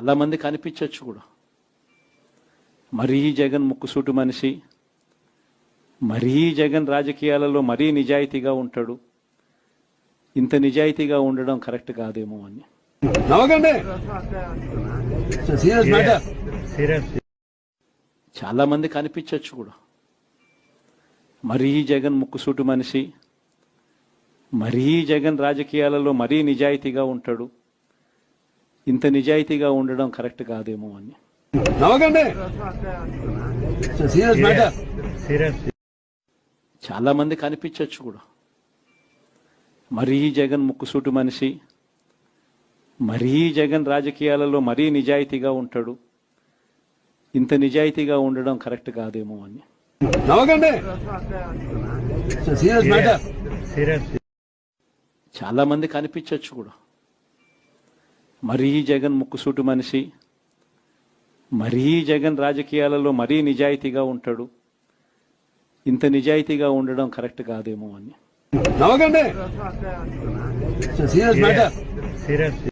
చాలా మంది కనిపించవచ్చు కూడా. మరీ జగన్ ముక్కుసూటు మనిషి మరీ జగన్ రాజకీయాలలో మరీ నిజాయితీగా ఉంటాడు. ఇంత నిజాయితీగా ఉండడం కరెక్ట్ కాదేమో అని. చాలా మంది కనిపించవచ్చు కూడా. మరీ జగన్ ముక్కుసూటు మనిషి మరీ జగన్ రాజకీయాలలో మరీ నిజాయితీగా ఉంటాడు. ఇంత నిజాయితీగా ఉండడం కరెక్ట్ కాదేమో అని. చాలా మంది కనిపించవచ్చు కూడా. మరీ జగన్ ముక్కుసూటు మనిషి మరీ జగన్ రాజకీయాలలో మరీ నిజాయితీగా ఉంటాడు. ఇంత నిజాయితీగా ఉండడం కరెక్ట్ కాదేమో అని. చాలా మంది కనిపించవచ్చు కూడా. మరీ జగన్ ముక్కుసూటు మనిషి మరీ జగన్ రాజకీయాలలో మరీ నిజాయితీగా ఉంటాడు. ఇంత నిజాయితీగా ఉండడం కరెక్ట్ కాదేమో అని. నవ్వకండి. Serious matter